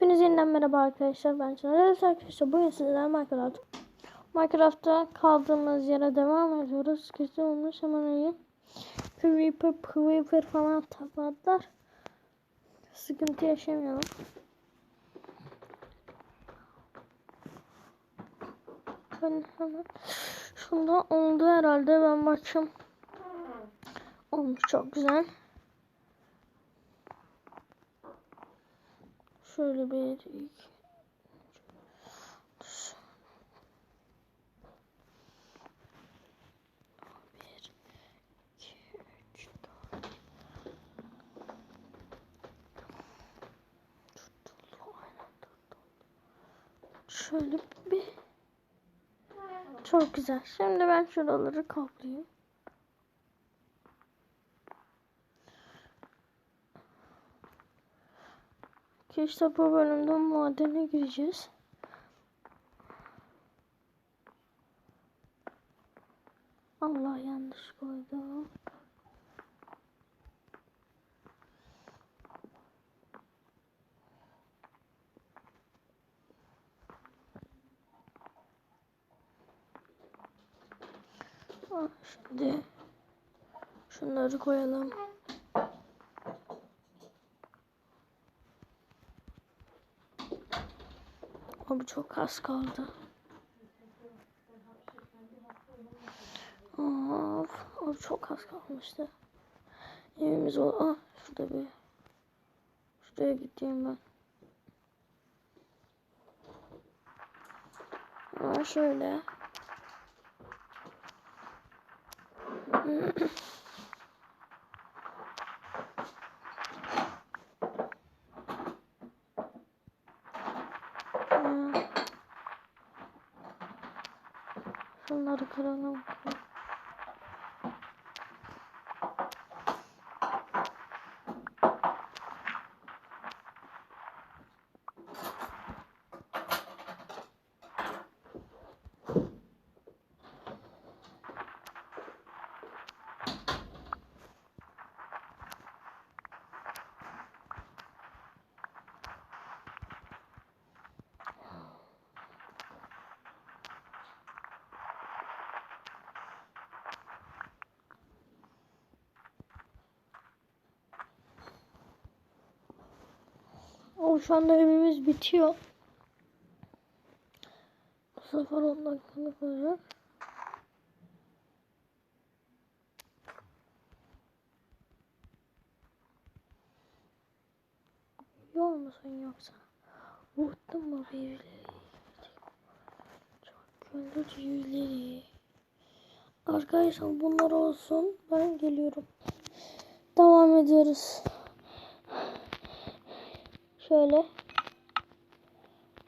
Hepinize yeniden merhaba arkadaşlar. Ben Çınar. Evet arkadaşlar bugün sizlerle Minecraft. Minecraft'ta kaldığımız yere devam ediyoruz. Gece olmuş hemen iyi. Creeper, Creeper falan tabatlar. Sıkıntı yaşamayalım. Ben hemen şunda oldu herhalde ben bakayım. Olmuş çok güzel. Şöyle bir. Şöyle bir. Çok güzel. Şimdi ben şuraları kaplayayım. Ki bu bölümde madene gireceğiz. Allah yanlış koydum. Ah, Şimdi şunları koyalım. Abi çok az kaldı. Of, abi çok az kalmıştı. Evimiz ol. Ah, şurada bir. Şuraya gideyim ben. Aa, şöyle. Şunları kıralım. O şu anda evimiz bitiyor. Bu sefer 10 dakikalık olacak. Yol musun yoksa? Vurdun mu büyüleri? Çok güldü büyüleri. Arkadaşlar bunlar olsun. Ben geliyorum. Devam ediyoruz. Şöyle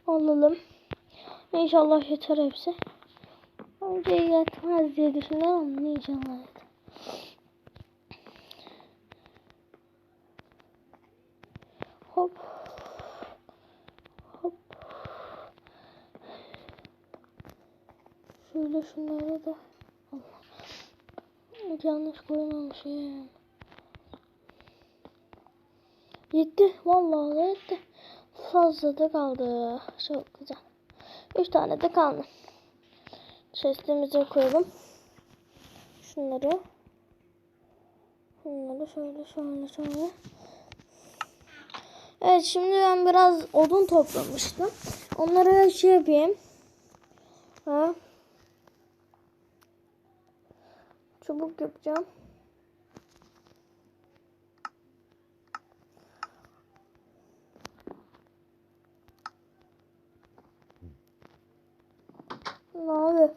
alalım. İnşallah yeter hepsi. Önce yetmez diye düşünüyorum ama inşallah yeter. Hop. Hop. Şöyle şunları da Allah. Yanlış koymamışım. Yetti. Vallahi yetti. Fazla da kaldı. Çok güzel. Üç tane de kaldı. Chest'imize koyalım. Şunları. Şunları şöyle şöyle şöyle. Evet şimdi ben biraz odun toplamıştım. Onları şey yapayım. Ha. Çubuk yapacağım. Ne abi?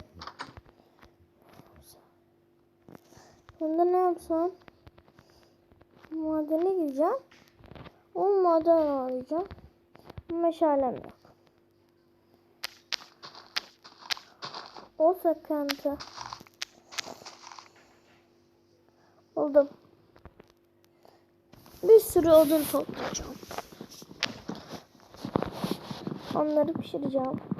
Şimdi ne yapsam? Madene gideceğim. O maden arayacağım. Meşalem yok. O sıkıntı. Buldum. Bir sürü odun toplayacağım. Onları pişireceğim.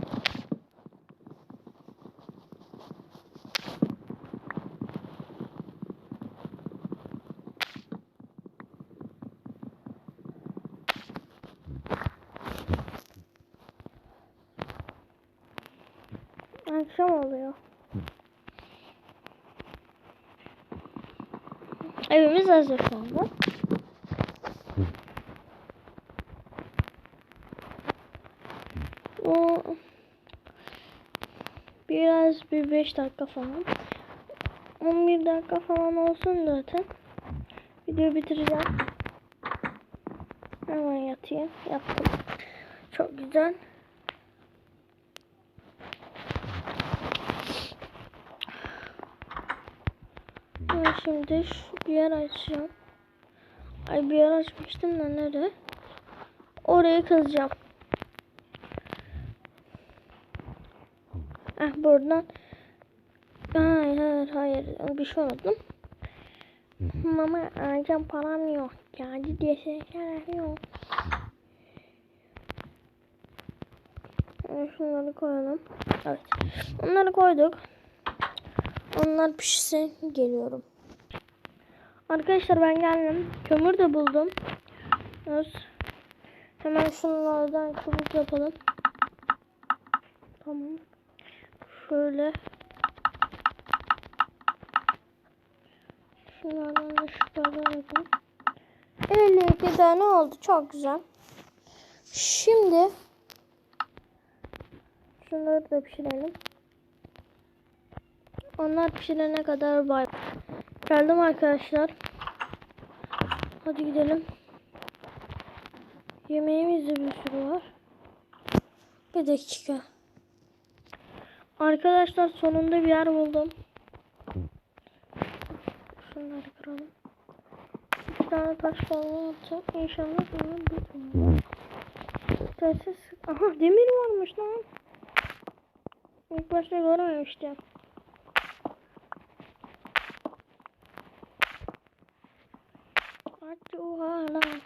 Akşam oluyor. Evimiz hazır şu anda. O biraz bir 5 dakika falan. 11 dakika falan olsun zaten. Videoyu bitireceğim. Hemen yatayım. Yattım. Çok güzel. Ben şimdi şu bir yer açacağım. Ay bir yer açmıştım da nerede? Orayı kazacağım. Ah buradan. Hayır hayır hayır bir şey unuttum. Mama alacağım param yok. Yani diye şeyler yok. Şunları koyalım. Evet. Onları koyduk. Onlar pişsin geliyorum. Arkadaşlar ben geldim. Kömür de buldum. Evet. Hemen şunlardan çubuk yapalım. Tamam. Şöyle. Şunlardan da şunlardan yapalım. 52 tane oldu. Çok güzel. Şimdi şunları da pişirelim. Onlar pişirene kadar bay. Geldim arkadaşlar. Hadi gidelim. Yemeğimiz de bir sürü var. Bir dakika. Arkadaşlar sonunda bir yer buldum. Şunları kıralım. Bir tane taş falan atacağım. İnşallah bunlar bitmiyor. Telsiz. Aha demir varmış lan. İlk başta görmemiştim. Hadi oha lan.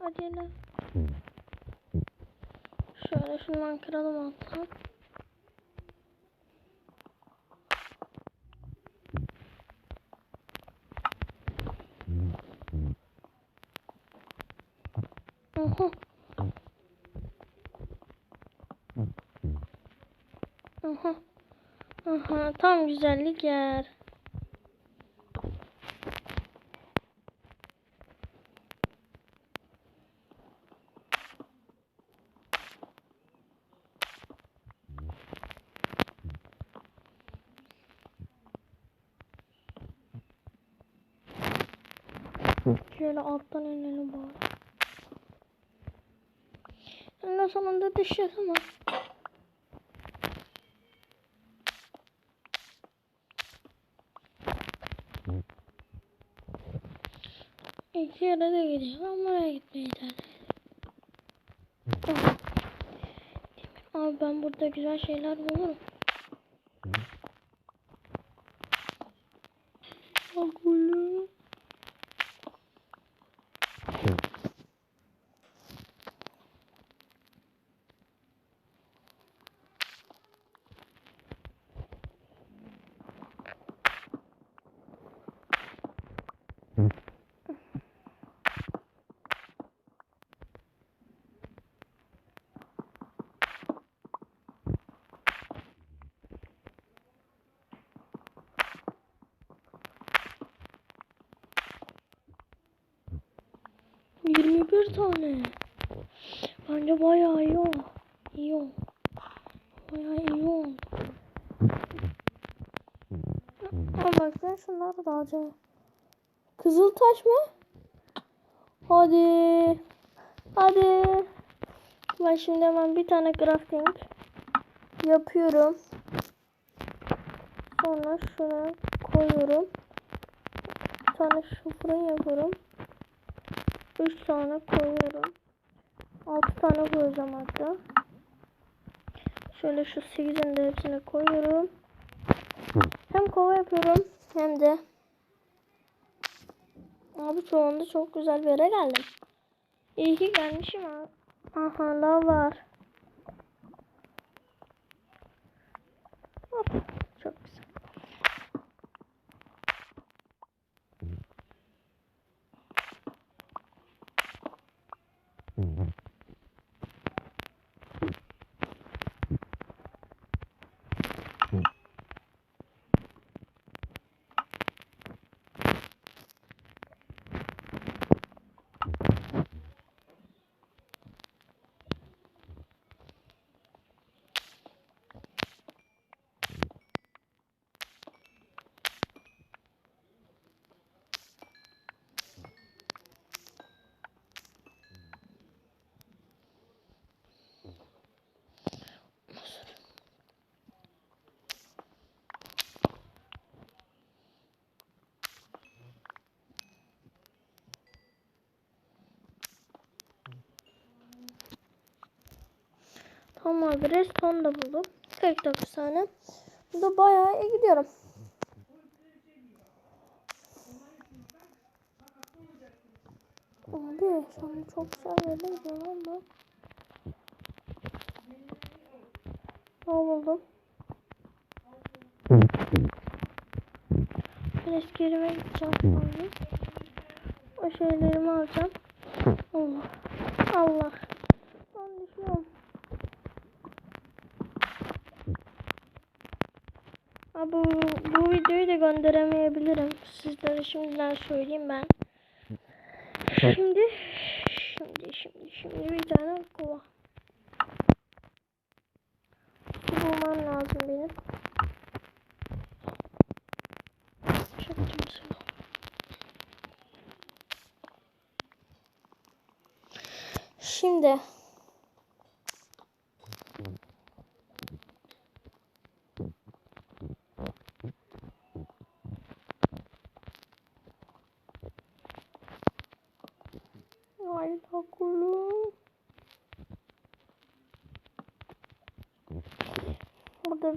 Hadi lan. Şöyle şundan kıralım alttan. Aha. Aha. Aha tam güzellik yer. Şöyle alttan inelim bari. En sonunda düşeceğiz ama. İki yere de gidiyor ama oraya gitmeyi tercih. Abi ben burada güzel şeyler bulurum. Bak oğlum. Yirmi bir tane. Bence bayağı iyi o. İyi o. Bayağı iyi oldu. Ama baksana şunlar da acaba. Kızıl taş mı? Hadi. Hadi. Ben şimdi hemen bir tane crafting yapıyorum. Sonra şuna koyuyorum. Bir tane şu fırın yapıyorum. 3 tane koyuyorum. 6 tane koyacağım hatta. Şöyle şu 8'in de hepsini koyuyorum. Hem kova yapıyorum hem de Abi anda çok güzel bir yere geldim. İyi ki gelmişim abi. Aha lav var. Hop. Çok güzel. Tam abi reston da buldum. 49 tane. Bu da bayağı iyi gidiyorum. Abi sana çok güzel gidiyor lan bu. Ne buldum? Eski yerime gideceğim sonra. O şeylerimi alacağım. Allah. Allah. Ben düşüyorum. Bu, bu videoyu da gönderemeyebilirim. Sizlere şimdiden söyleyeyim ben. Şimdi, şimdi, şimdi, şimdi bir tane kova. Bulmam lazım benim. Çektim suyu. Şimdi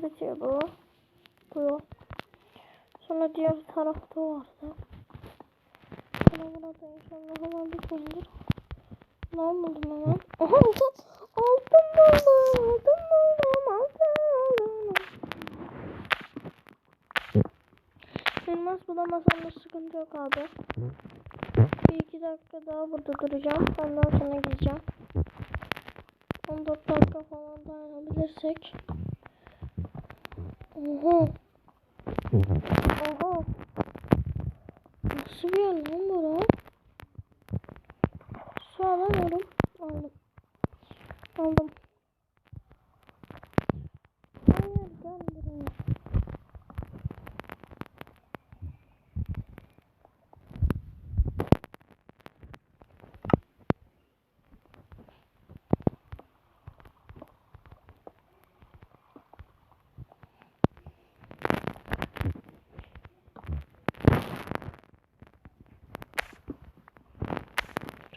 Bitiyor bu. Bu yok. Sonra diğer tarafta vardı. Sonra burada inşallah hemen bitmiştir. Ne olmadı hemen? Aldım. Aldım bunu. Aldım bunu. Aldım. Elmas bulamazsam da sıkıntı yok abi. Bir iki dakika daha burada duracağım. Ondan sonra gideceğim. 14 dakika falan dayanabilirsek. Oha. Oha. Nasıl bir yer lan bura? Su alamıyorum. Aldım. Aldım. Hayır gel buraya.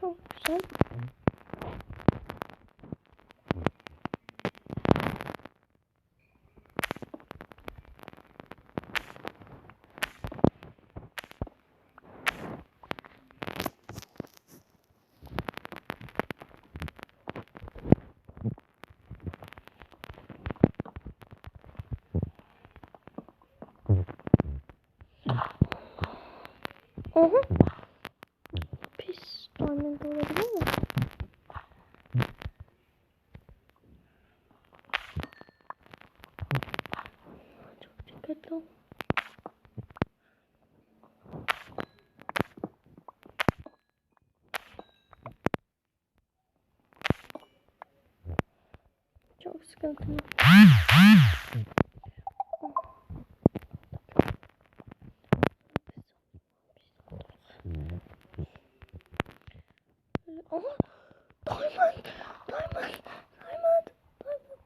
Çok güzel. Pis diamond olabilir mi? Çok dikkatli ol. Çok sıkıntılı. Ama diamond, diamond, diamond, diamond, diamond.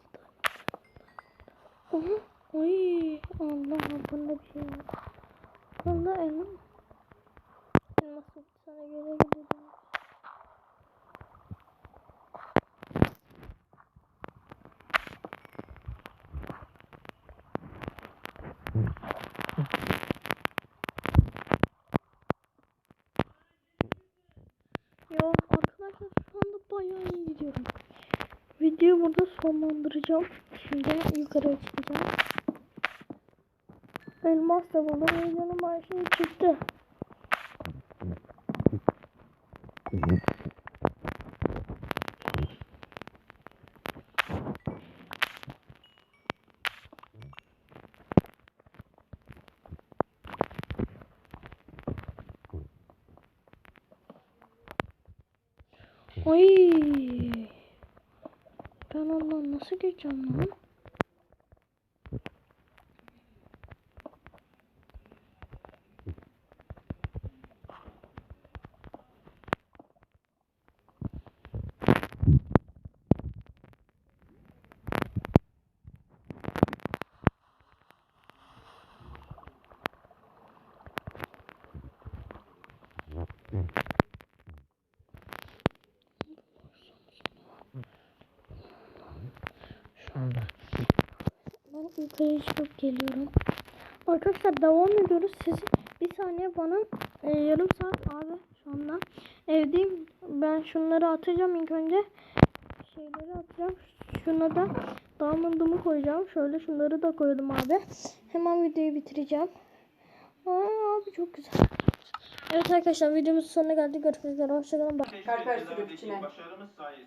Aha, ay Allah bunda bir şey var. Bunda elma. Elması sana göre gidelim. Yo arkadaşlar şu anda bayağı iyi gidiyorum. Videoyu burada sonlandıracağım. Şimdi yukarı çıkacağım. Elmas da buldum. Videonun başlığı çıktı. Ay. Ben ondan nasıl geçeceğim lan? Yukarı çıkıp geliyorum. Arkadaşlar devam ediyoruz. Siz bir saniye bana e, yarım saat abi şu anda evdeyim. Ben şunları atacağım ilk önce. Şeyleri atacağım. Şuna da diamond'ımı koyacağım. Şöyle şunları da koydum abi. Hemen videoyu bitireceğim. Aa, abi çok güzel. Evet arkadaşlar videomuzun sonuna geldik. Görüşmek üzere. Hoşçakalın. Kalper sürüp içine. Başarımız sayesinde